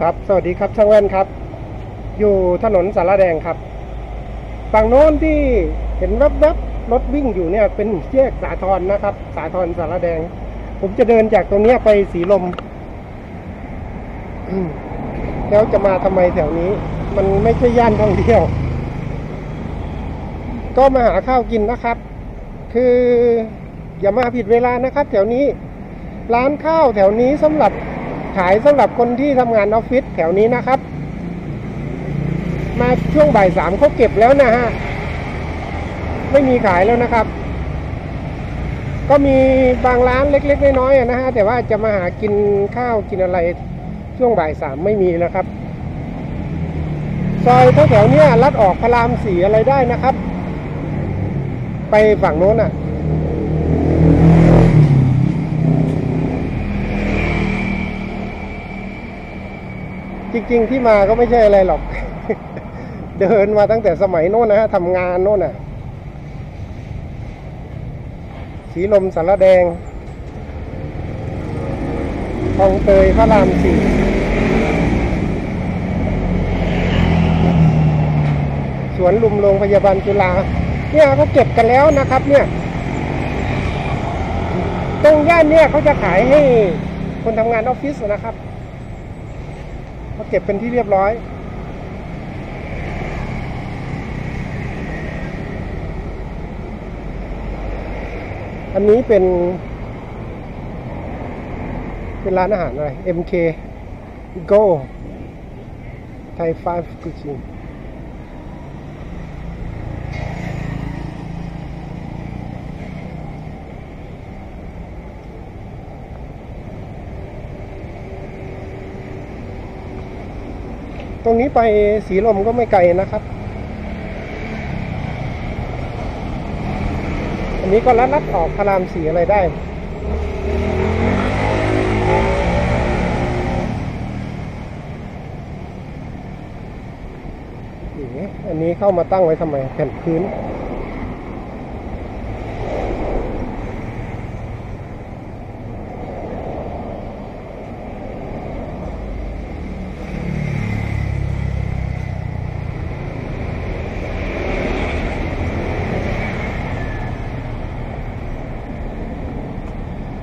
ครับ สวัสดีครับ ช่างแว่นครับ อยู่ถนนสารแดงครับ ฝั่งโน้นที่เห็นแวบๆ รถวิ่งอยู่เนี่ย เป็นแยกสาทรนะครับ สาทรสารแดง ผมจะเดินจากตรงนี้ไปสีลมอืมแล้วจะมาทำไมแถวนี้ มันไม่ใช่ย่านท่องเที่ยว ก็มาหาข้าวกินนะครับ คืออย่ามาผิดเวลานะครับ แถวนี้ ร้านข้าวแถวนี้สำหรับ ขายสำหรับคนที่ทำงานออฟฟิศแถวนี้นะครับ มาช่วงบ่ายสามเขาเก็บแล้วนะฮะ ไม่มีขายแล้วนะครับ ก็มีบางร้านเล็ก ๆ น้อยๆนะฮะ แต่ว่าจะมาหากินข้าวกินอะไรช่วงบ่ายสามไม่มีนะครับซอยแถวๆเนี้ยลัดออกพระรามสีอะไรได้นะครับ ไปฝั่งโน้นอะ จริง ๆ ที่มาก็ไม่ใช่อะไรหรอก เดินมาตั้งแต่สมัยโน้นนะฮะทำงานโน้นน่ะ สีลมสารแดงคลองเตยพระรามสี่สวนลุมโรงพยาบาลจุฬาเนี่ยเขาเก็บกันแล้วนะครับ เนี่ย ตรงย่านเนี่ยเขาจะขายให้คนทำงานออฟฟิศนะครับ เขาเก็บเป็นที่เรียบร้อย อันนี้เป็น เป็นร้านอาหารอะไร MK Go Thai Five Cuisine ตรงนี้ไปสีลมก็ไม่ไกลนะครับ อันนี้ก็ลัดลัดออกพระรามสีอะไรได้เอ๋อันนี้เข้ามาตั้งไว้ทำไมแผ่นพื้น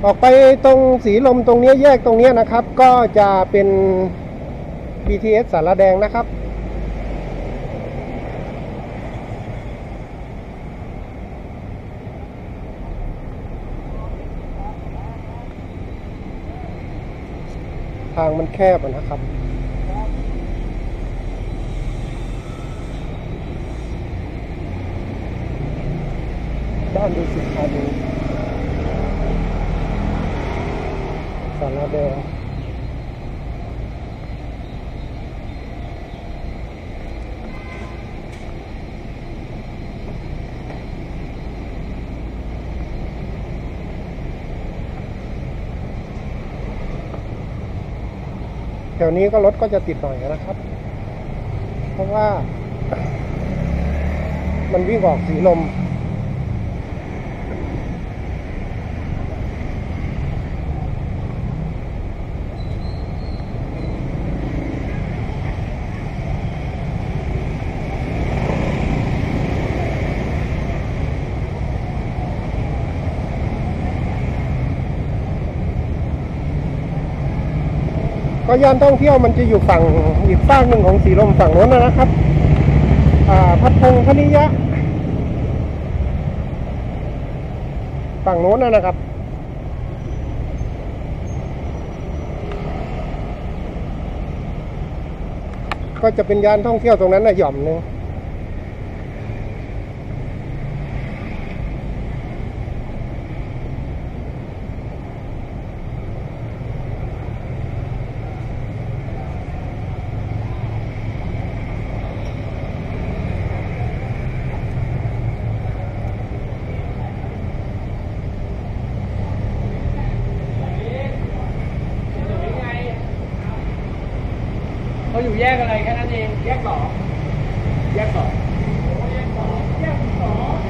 ออกไปตรงสีลมตรงนี้แยกตรงนี้นะครับ ก็จะเป็น BTS สารแดงนะครับ ทางมันแคบนะครับด้านดูสิธานีสาร แดงแถวนี้ก็รถก็จะติดหน่อยนะครับ เพราะว่า มันวิ่งออกสีลม ก็ย่านท่องเที่ยวมันจะอยู่ฝั่งอีกฝากหนึ่งของสีลมฝั่งโน้นนะครับ อ่า พัดพงพนิยะ ฝั่งโน้นนะครับก็จะเป็นยานท่องเที่ยวตรงนั้นนะหย่อมหนึ่ง แค่นั้นเองแยกสองแยกสองแยกสองแยกสอง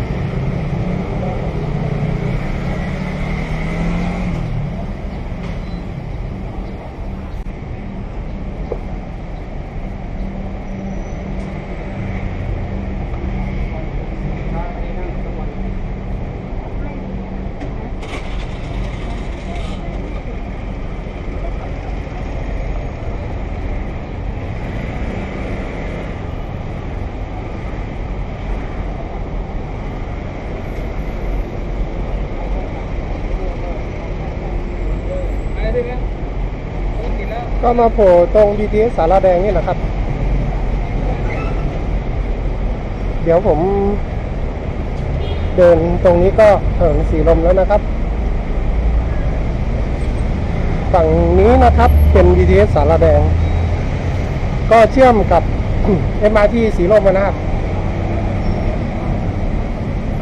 ก็มาโผล่ตรง BTS สาราแดงนี่แหละครับ เดี๋ยวผมเดินตรงนี้ก็ถึงสีลมแล้วนะครับ ฝั่งนี้นะครับเป็น BTS สาราแดง ก็เชื่อมกับ MRT สีลมนะครับ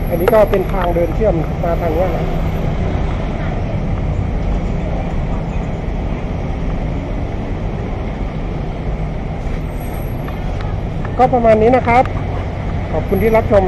อันนี้ก็เป็นทางเดินเชื่อมมาทางนี้นะ ก็ประมาณนี้นะครับ ขอบคุณที่รับชม